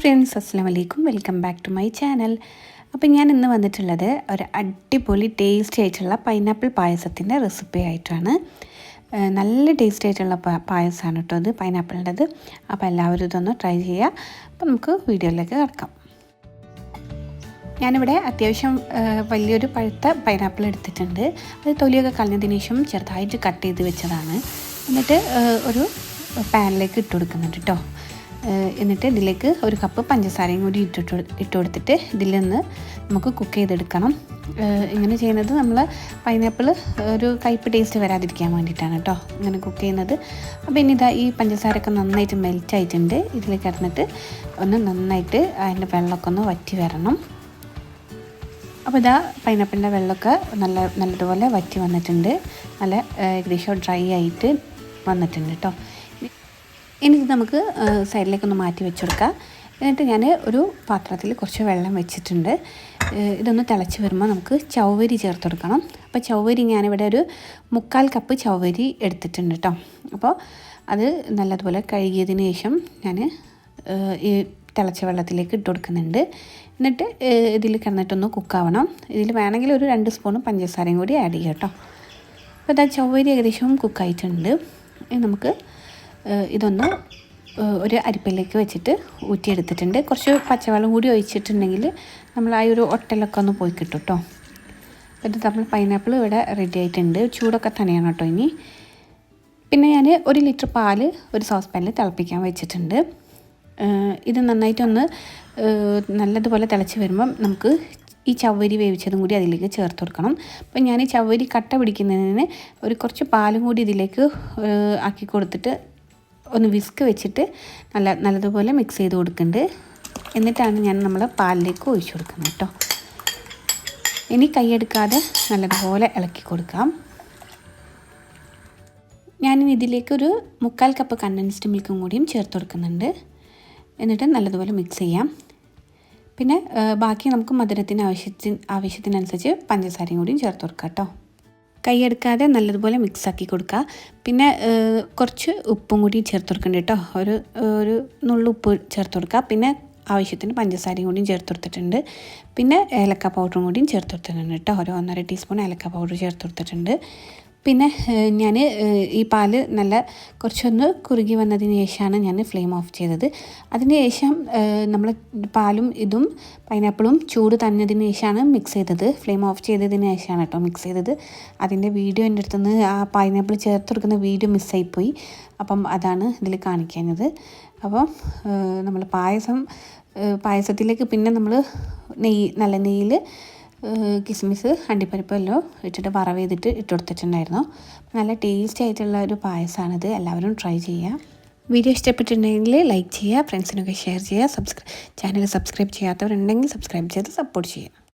Friends അസ്സാം വലൈക്കും welcome back to my channel അപ്പോൾ ഞാൻ ഇന്ന് വന്നിട്ടുള്ളത് ഒരു അടിപൊളി ടേസ്റ്റി ആയിട്ടുള്ള പൈനാപ്പിൾ പായസത്തിന്റെ റെസിപ്പി ആയിട്ടാണ്. നല്ല ടേസ്റ്റി ആയിട്ടുള്ള പായസമാണ് കേട്ടോ അത് പൈനാപ്പിളിന്റെത് അപ്പോൾ എല്ലാവരും ഇതൊന്ന് ട്രൈ ചെയ്യുക അപ്പോൾ നമുക്ക് വീഡിയോയിലേക്ക് കിടക്കാം. ഞാനിവിടെ അത്യാവശ്യം വലിയൊരു പഴുത്ത പൈനാപ്പിൾ എടുത്തിട്ടുണ്ട്. അത് തൊലിയൊക്കെ കളഞ്ഞതിന് ശേഷം ചെറുതായിട്ട് കട്ട് ചെയ്ത് വെച്ചതാണ്. എന്നിട്ട് ഒരു പാനിലേക്ക് ഇട്ട് കൊടുക്കുന്നുണ്ട് കേട്ടോ എന്നിട്ട് ഇതിലേക്ക് ഒരു കപ്പ് പഞ്ചസാരയും കൂടി ഇട്ടിട്ട് ഇട്ട് കൊടുത്തിട്ട് ഇതിൽ നിന്ന് നമുക്ക് കുക്ക് ചെയ്തെടുക്കണം. ഇങ്ങനെ ചെയ്യുന്നത് നമ്മൾ പൈനാപ്പിൾ ഒരു കയ്പ്പ് ടേസ്റ്റ് വരാതിരിക്കാൻ വേണ്ടിയിട്ടാണ് കേട്ടോ ഇങ്ങനെ കുക്ക് ചെയ്യുന്നത്. അപ്പോൾ ഇനി ഇതാ ഈ പഞ്ചസാരയൊക്കെ നന്നായിട്ട് മെൽറ്റ് ആയിട്ടുണ്ട്. ഇതിലേക്ക് കിടന്നിട്ട് ഒന്ന് നന്നായിട്ട് അതിന്റെ വെള്ളമൊക്കെ ഒന്ന് വറ്റി വരണം. അപ്പോൾ ഇതാ പൈനാപ്പിളിന്റെ വെള്ളമൊക്കെ നല്ല നല്ലതുപോലെ വറ്റി വന്നിട്ടുണ്ട്. നല്ല ഏകദേശം ഡ്രൈ ആയിട്ട് വന്നിട്ടുണ്ട് കേട്ടോ. ഇനി നമുക്ക് സൈഡിലേക്ക് സൈഡിലേക്കൊന്ന് മാറ്റി വെച്ച് കൊടുക്കാം എന്നിട്ട് ഞാൻ ഒരു പാത്രത്തിൽ കുറച്ച് വെള്ളം വെച്ചിട്ടുണ്ട്. ഇതൊന്ന് തിളച്ച് വരുമ്പോൾ നമുക്ക് ചൗവരി ചേർത്ത് കൊടുക്കണം. അപ്പോൾ ചൗവരി ഞാനിവിടെ ഒരു മുക്കാൽ കപ്പ് ചൗവരി എടുത്തിട്ടുണ്ട് കേട്ടോ. അപ്പോൾ അത് നല്ലതുപോലെ കഴുകിയതിന് ശേഷം ഞാൻ ഈ തിളച്ച വെള്ളത്തിലേക്ക് ഇട്ട് കൊടുക്കുന്നുണ്ട്. എന്നിട്ട് ഇതിൽ കിടന്നിട്ടൊന്ന് കുക്കാവണം ഇതിൽ വേണമെങ്കിൽ ഒരു രണ്ട് സ്പൂൺ പഞ്ചസാരയും കൂടി ആഡ് ചെയ്യാം കേട്ടോ. അപ്പോൾ ഇതാ ചവ്വരി ഏകദേശം കുക്കായിട്ടുണ്ട് നമുക്ക് ഇതൊന്ന് ഒരു അരിപ്പയിലേക്ക് വെച്ചിട്ട് ഊറ്റിയെടുത്തിട്ടുണ്ട്. കുറച്ച് പച്ചവെള്ളം കൂടി ഒഴിച്ചിട്ടുണ്ടെങ്കിൽ നമ്മൾ ആ ഒരു ഒട്ടലൊക്കെ ഒന്ന് പോയി കിട്ടും കേട്ടോ ഇത് നമ്മൾ പൈനാപ്പിൾ ഇവിടെ റെഡി ആയിട്ടുണ്ട്. ചൂടൊക്കെ തന്നെയാണ് കേട്ടോ ഇനി. പിന്നെ ഞാൻ ഒരു ലിറ്റർ പാൽ ഒരു സോസ് പാനിൽ തിളപ്പിക്കാൻ വെച്ചിട്ടുണ്ട്. ഇത് നന്നായിട്ടൊന്ന് നല്ലതുപോലെ തിളച്ച് വരുമ്പം നമുക്ക് ഈ ചവ്വരി വേവിച്ചതും കൂടി അതിലേക്ക് ചേർത്ത് കൊടുക്കണം. അപ്പം ഞാൻ ഈ ചവ്വരി കട്ട പിടിക്കുന്നതിന് ഒരു കുറച്ച് പാലും കൂടി ഇതിലേക്ക് ആക്കി കൊടുത്തിട്ട് ഒന്ന് വിസ്ക് വെച്ചിട്ട് നല്ല നല്ലതുപോലെ മിക്സ് ചെയ്ത് കൊടുക്കുന്നുണ്ട് എന്നിട്ടാണ് ഞാൻ നമ്മൾ പാലിലേക്ക് ഒഴിച്ചു കൊടുക്കുന്നത് കേട്ടോ. ഇനി കൈയെടുക്കാതെ നല്ലതുപോലെ ഇളക്കി കൊടുക്കാം. ഞാനിനി ഇതിലേക്ക് ഒരു മുക്കാൽ കപ്പ് കണ്ടൻസ്ഡ് മിൽക്കും കൂടിയും ചേർത്ത് കൊടുക്കുന്നുണ്ട്. എന്നിട്ട് നല്ലതുപോലെ മിക്സ് ചെയ്യാം. പിന്നെ ബാക്കി നമുക്ക് മധുരത്തിന് ആവശ്യത്തിന് ആവശ്യത്തിനനുസരിച്ച് പഞ്ചസാരയും കൂടിയും ചേർത്ത് കൊടുക്കാം കേട്ടോ. കൈയെടുക്കാതെ നല്ലതുപോലെ മിക്സ് ആക്കി കൊടുക്കുക. പിന്നെ കുറച്ച് ഉപ്പും കൂടി ചേർത്ത് കൊടുക്കണ്ട കേട്ടോ. ഒരു ഒരു നുള്ളു ഉപ്പ് ചേർത്ത് കൊടുക്കുക. പിന്നെ ആവശ്യത്തിന് പഞ്ചസാരയും കൂടിയും ചേർത്ത് കൊടുത്തിട്ടുണ്ട്. പിന്നെ ഏലക്ക പൗഡറും കൂടിയും ചേർത്ത് കൊടുത്തിട്ടുണ്ട് കേട്ടോ. ഒരു ഒന്നര ടീസ്പൂൺ ഏലക്ക പൗഡർ ചേർത്ത് കൊടുത്തിട്ടുണ്ട്. പിന്നെ ഞാൻ ഈ പാൽ നല്ല കുറച്ചൊന്ന് കുറുകി വന്നതിന് ശേഷമാണ് ഞാൻ ഫ്ലെയിം ഓഫ് ചെയ്തത്. അതിന് ശേഷം നമ്മൾ പാലും ഇതും പൈനാപ്പിളും ചൂട് തന്നതിന് ശേഷമാണ് മിക്സ് ചെയ്തത്. ഫ്ലെയിം ഓഫ് ചെയ്തതിന് ശേഷമാണ് കേട്ടോ മിക്സ് ചെയ്തത്. അതിന്റെ വീഡിയോ എന്റെ അടുത്തുനിന്ന് ആ പൈനാപ്പിൾ ചേർത്ത് കൊടുക്കുന്ന വീഡിയോ മിസ്സായിപ്പോയി. അപ്പം അതാണ് ഇതിൽ കാണിക്കുന്നത്. അപ്പം നമ്മൾ പായസം പായസത്തിലേക്ക് പിന്നെ നമ്മൾ നെയ്യ് നല്ല നെയ്യിൽ കിസ്മിസ് അണ്ടിപ്പരിപ്പ് എല്ലാം ഇട്ടിട്ട് വറവ് ചെയ്തിട്ട് ഇട്ട് കൊടുത്തിട്ടുണ്ടായിരുന്നു. നല്ല ടേസ്റ്റി ആയിട്ടുള്ള ഒരു പായസമാണിത് എല്ലാവരും ട്രൈ ചെയ്യുക വീഡിയോ ഇഷ്ടപ്പെട്ടിട്ടുണ്ടെങ്കിൽ ലൈക്ക് ചെയ്യുക ഫ്രണ്ട്സിനൊക്കെ ഷെയർ ചെയ്യുക സബ്സ്ക്രൈബ് ചാനൽ സബ്സ്ക്രൈബ് ചെയ്യാത്തവരുണ്ടെങ്കിൽ സബ്സ്ക്രൈബ് ചെയ്ത് സപ്പോർട്ട് ചെയ്യുക